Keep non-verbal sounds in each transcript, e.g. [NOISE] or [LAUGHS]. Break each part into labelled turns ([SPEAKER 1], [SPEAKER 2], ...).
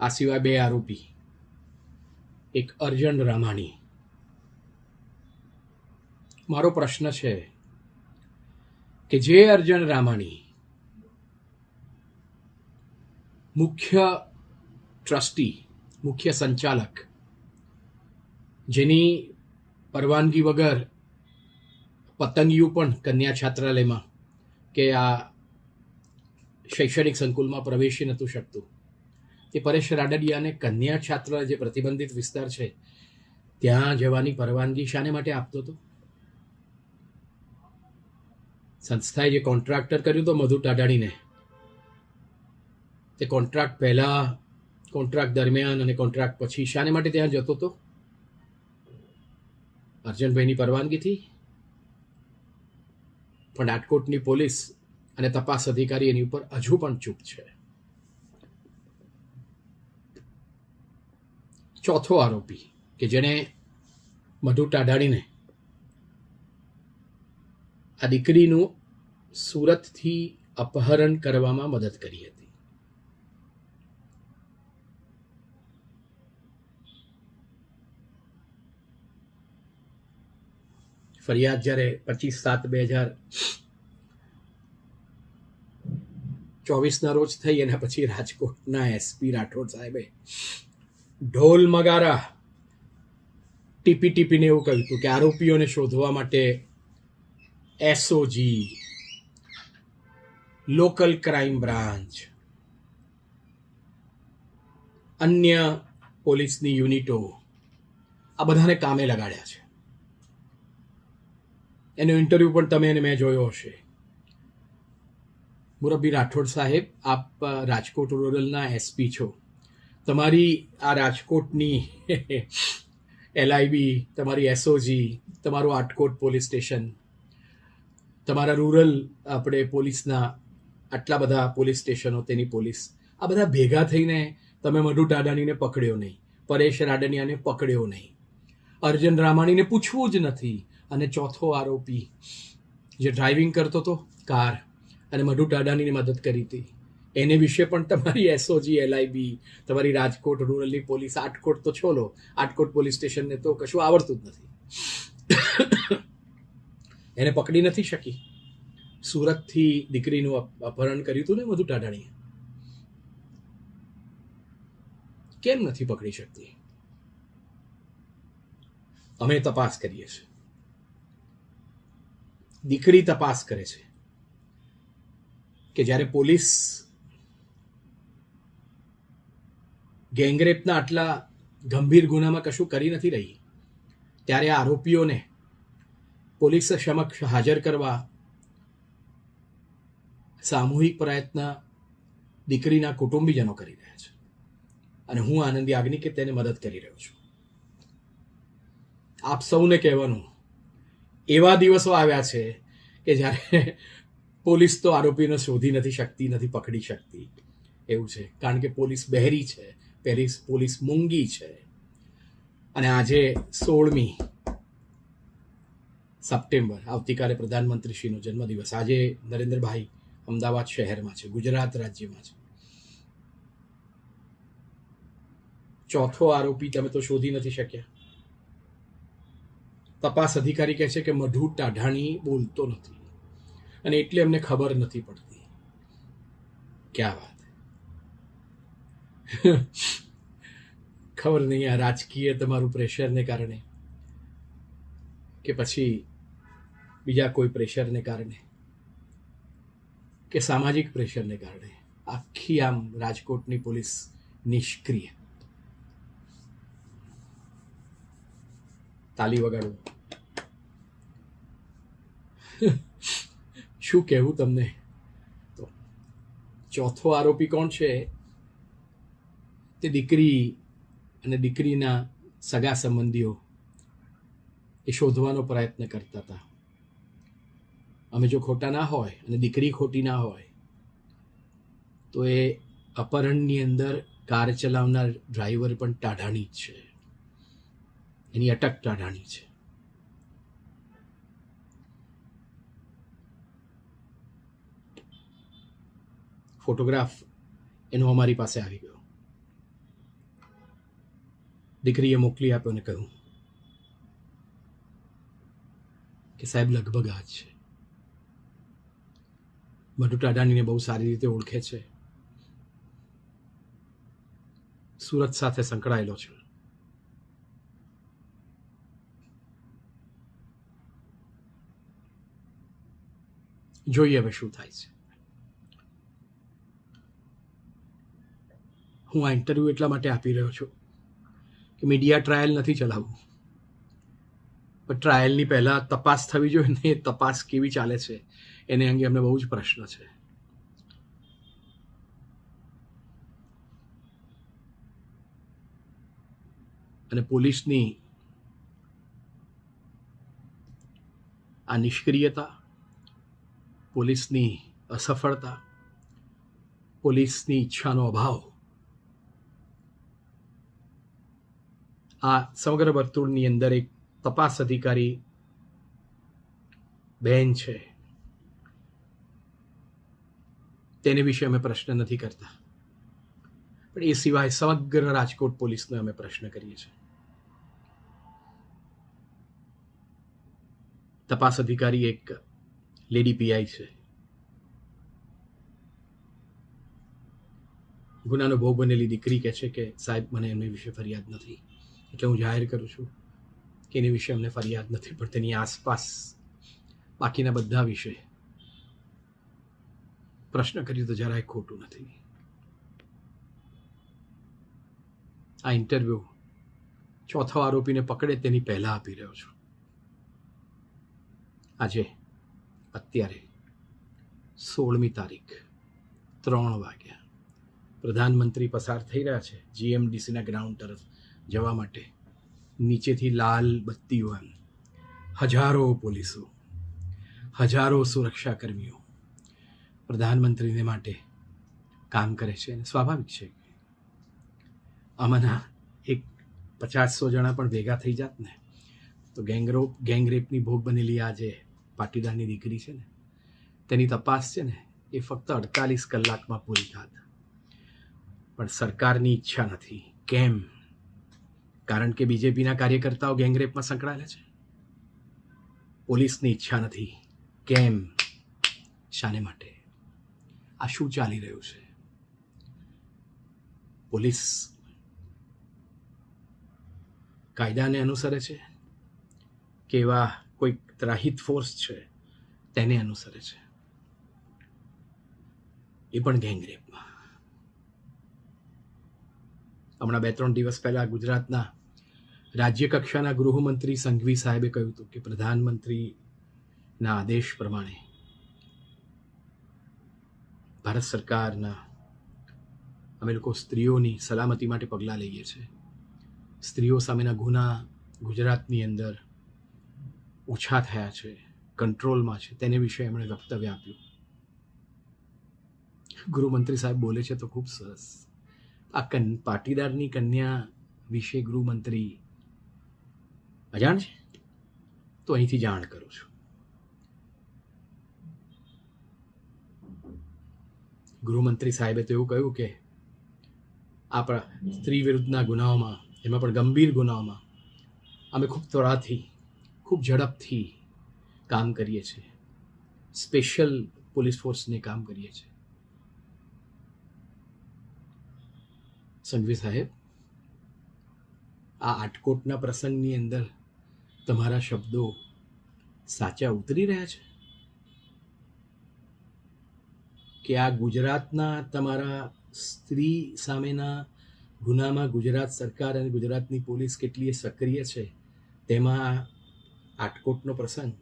[SPEAKER 1] આ સિવાય બે આરોપી. એક અર્જન રામાણી. મારો પ્રશ્ન છે કે જે અર્જન રામાણી મુખ્ય ટ્રસ્ટી, મુખ્ય સંચાલક, જેની પરવાનગી વગર પતંગિયું પણ કન્યા છાત્રાલયમાં કે આ શૈક્ષણિક સંકુલમાં પ્રવેશી નહોતું શકતું. તે પરેશ રાડડિયાને કન્યા છાત્ર જે પ્રતિબંધિત વિસ્તાર છે, ત્યાં જવાની પરવાનગી શાને માટે આપતો હતો? સંસ્થાએ જે કોન્ટ્રાક્ટર કર્યું તો મધુ ટાડાણીને તે કોન્ટ્રાક્ટ પહેલા, કોન્ટ્રાક્ટ દરમિયાન અને કોન્ટ્રાક્ટ પછી શાને માટે ત્યાં જતો હતો? અર્જનભાઈની પરવાનગીથી? પણ રાજકોટની પોલીસ અને તપાસ અધિકારી એની ઉપર હજુ પણ ચૂપ છે. ચોથો આરોપી કે જેણે મધુ ટાઢાડીને આ દીકરીનું સુરતથી અપહરણ કરવામાં મદદ કરી હતી. ફરિયાદ જ્યારે પચીસ સાત બે હજાર ચોવીસના રોજ થઈ એના પછી રાજકોટના એસપી રાઠોડ સાહેબે ઢોલ મગારા. ટીપી ટીપીને એવું કહ્યું હતું કે આરોપીઓને શોધવા માટે એસઓજી લોકલ ક્રાઇમ બ્રાન્ચ અન્ય પોલીસની યુનિટો આ બધાને કામે લગાડ્યા છે. એનો ઇન્ટરવ્યૂ પણ તમે અને મેં જોયો હશે. મુરબ્બી રાઠોડ સાહેબ, આપ રાજકોટ રૂરલના એસપી છો. તમારી આ રાજકોટની [LAUGHS] એલઆઈબી તમારી એસઓજી તમારું આટકોટ પોલીસ સ્ટેશન, તમારા રૂરલ આપણે પોલીસના આટલા બધા પોલીસ સ્ટેશનો, તેની પોલીસ, આ બધા ભેગા થઈને તમે મધુ ટાડાણીને પકડ્યો નહીં, પરેશ રાડનિયાને પકડ્યો નહીં. અર્જન રામાણીને પૂછવું જ નથી. અને ચોથો આરોપી, જે ડ્રાઇવિંગ કરતો હતો, કાર, અને મધુ ટાડાણીની મદદ કરી હતી. એને વિશે પણ તમારી એસઓજી એલઆઈબી તમારી રાજકોટ રૂરલની પોલીસ આટકોટ તો છોલો આટકોટ પોલીસ સ્ટેશનને તો કશું આવડતું જ નથી. એને પકડી નથી શકી. સુરતથી દીકરીનું અપહરણ કર્યું હતું ને મધુ ટાડાણીએ કેમ નથી પકડી શકતી? અમે તપાસ કરીએ છીએ. દીકરી તપાસ કરે છે કે જ્યારે પોલીસ ગેંગરેપના આટલા ગંભીર ગુનામાં કશું કરી નથી રહી. ત્યારે આરોપીઓને પોલીસ સમક્ષ હાજર કરવા સામૂહિક પ્રયત્ન દીકરીના કુટુંબીજનો કરી રહ્યા છે. અને હું આનંદી આગની તેને મદદ કરી રહ્યો છું. આપ સૌને કહેવાનું, એવા દિવસો આવ્યા છે કે જ્યારે પોલીસ તો આરોપીને શોધી નથી શકતી, નથી પકડી શકતી. એવું છે. કારણ કે પોલીસ બહેરી છે. પેરિસ પોલીસ મૂંગી છે. અને આજે સોળમી સપ્ટેમ્બર, આવતીકાલે પ્રધાનમંત્રીશ્રીનો જન્મદિવસ. આજે નરેન્દ્રભાઈ અમદાવાદ શહેરમાં છે, ગુજરાત રાજ્યમાં છે. ચોથો આરોપી તમે તો શોધી નથી શક્યા. તપાસ અધિકારી કહે છે કે મધુ ટાઢાણી બોલતો નથી. અને એટલે અમને ખબર નથી પડતી. ક્યાં વાત. ખબર નહીં આ રાજકીય તમારું પ્રેશરને કારણે કે પછી બીજા કોઈ પ્રેશરને કારણે કે સામાજિક પ્રેશરને કારણે આખી આમ રાજકોટની પોલીસ નિષ્ક્રિય. તાલી વગાડવું શું કહેવું તમને? તો ચોથો આરોપી કોણ છે? તે દીકરી અને દીકરીના સગા સંબંધીઓ એ શોધવાનો પ્રયત્ન કરતા હતા. અમે જો ખોટા ના હોય અને દીકરી ખોટી ના હોય, તો એ અપહરણની અંદર કાર ચલાવનાર ડ્રાઈવર પણ ટાઢાણી જ છે. એની અટક ટાઢાણી છે. ફોટોગ્રાફ એનો અમારી પાસે આવી ગયો. દીકરીએ મોકલી આપ્યો ને કહ્યું કે સાહેબ, લગભગ આ છે. મધુ અડાણીને બહુ સારી રીતે ઓળખે છે. સુરત સાથે સંકળાયેલો છે. જોઈએ હવે શું થાય છે. હું આ ઇન્ટરવ્યૂ એટલા માટે આપી રહ્યો છું કે મીડિયા ટ્રાયલ નથી ચલાવવું. પણ ટ્રાયલની પહેલાં તપાસ થવી જોઈએ ને એ તપાસ કેવી ચાલે છે, એને અંગે અમને બહુ જ પ્રશ્ન છે. અને પોલીસની આ નિષ્ક્રિયતા, પોલીસની અસફળતા, પોલીસની ઈચ્છાનો અભાવ આ સમગ્ર વર્તુળની અંદર એક તપાસ અધિકારી બહેન છે. તેને વિશે અમે પ્રશ્ન નથી કરતા. પણ એ સિવાય સમગ્ર રાજકોટ પોલીસને અમે પ્રશ્ન કરીએ છીએ. તપાસ અધિકારી એક લેડી પીઆઈ છે. ગુનાનો ભોગ બનેલી દીકરી કહે છે કે સાહેબ, મને એમની વિશે ફરિયાદ નથી. એટલે હું જાહેર કરું છું કે એની વિશે અમને ફરિયાદ નથી, પણ તેની આસપાસ બાકીના બધા વિશે પ્રશ્ન કર્યું તો જરાય ખોટું નથી. આ ઇન્ટરવ્યૂ ચોથો આરોપીને પકડે તેની પહેલાં આપી રહ્યો છું. આજે અત્યારે સોળમી તારીખ, ત્રણ વાગ્યા. પ્રધાનમંત્રી પસાર થઈ રહ્યા છે જીએમડીસીના ગ્રાઉન્ડ તરફ. જવા માટે. નીચેથી લાલ બત્તીઓ એમ હજારો પોલીસો. હજારો સુરક્ષાકર્મીઓ. પ્રધાનમંત્રીને માટે કામ કરે છે અને સ્વાભાવિક છે. આમાંના એક પચાસસો જણા પણ ભેગા થઈ જાત ને, તો ગેંગરો, ગેંગરેપની ભોગ બનેલી આ જે પાટીદારની દીકરી છે ને, તેની તપાસ છે ને, એ ફક્ત અડતાલીસ કલાકમાં પૂરી થાત. પણ સરકારની ઈચ્છા નથી. કેમ? કારણ કે બીજેપીના કાર્યકર્તાઓ ગેંગરેપમાં સંકળાયેલા છે. પોલીસની ઈચ્છા નથી કેમ, શાને માટે? આ શું ચાલી રહ્યું છે? પોલીસ કાયદાને અનુસરે છે કે એવા કોઈક ત્રાહિત ફોર્સ છે તેને અનુસરે છે? એ પણ ગેંગરેપમાં. હમણાં બે ત્રણ દિવસ પહેલા ગુજરાતના રાજ્ય કક્ષાના ગૃહમંત્રી સંઘવી સાહેબે કહ્યું હતું કે પ્રધાનમંત્રીના આદેશ પ્રમાણે ભારત સરકારના અમે લોકો સ્ત્રીઓની સલામતી માટે પગલાં લઈએ છીએ. સ્ત્રીઓ સામેના ગુના ગુજરાતની અંદર ઓછા થયા છે, કંટ્રોલમાં છે, તેને વિશે એમણે વક્તવ્ય આપ્યું. ગૃહમંત્રી સાહેબ બોલે છે તો ખૂબ સરસ. આ કન પાટીદારની કન્યા વિશે ગૃહમંત્રી અજાણ છે? તો અહીંથી જાણ કરું છું. ગૃહમંત્રી સાહેબે તો એવું કહ્યું કે આપણા સ્ત્રી વિરુદ્ધના ગુનાઓમાં, એમાં પણ ગંભીર ગુનાઓમાં અમે ખૂબ ત્વરાથી, ખૂબ ઝડપથી કામ કરીએ છીએ. સ્પેશિયલ પોલીસ ફોર્સને કામ કરીએ છીએ. સંઘવી સાહેબ, આ આટકોટના પ્રસંગની અંદર તમારા શબ્દો સાચા ઉતરી રહ્યા છે? કે આ ગુજરાતના તમારા સ્ત્રી સામેના ગુનામાં ગુજરાત સરકાર અને ગુજરાતની પોલીસ કેટલી સક્રિય છે, તેમાં આટકોટનો પ્રસંગ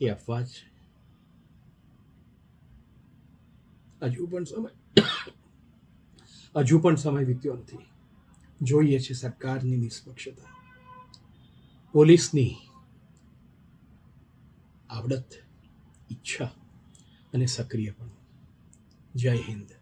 [SPEAKER 1] એ અફવા છે? હજુ પણ સમય હજુ પણ સમય વીત્યો નથી. જોઈએ છે સરકારની નિષ્પક્ષતા. પોલીસની આવડત ઈચ્છા અને સક્રિયપણું. જય હિન્દ.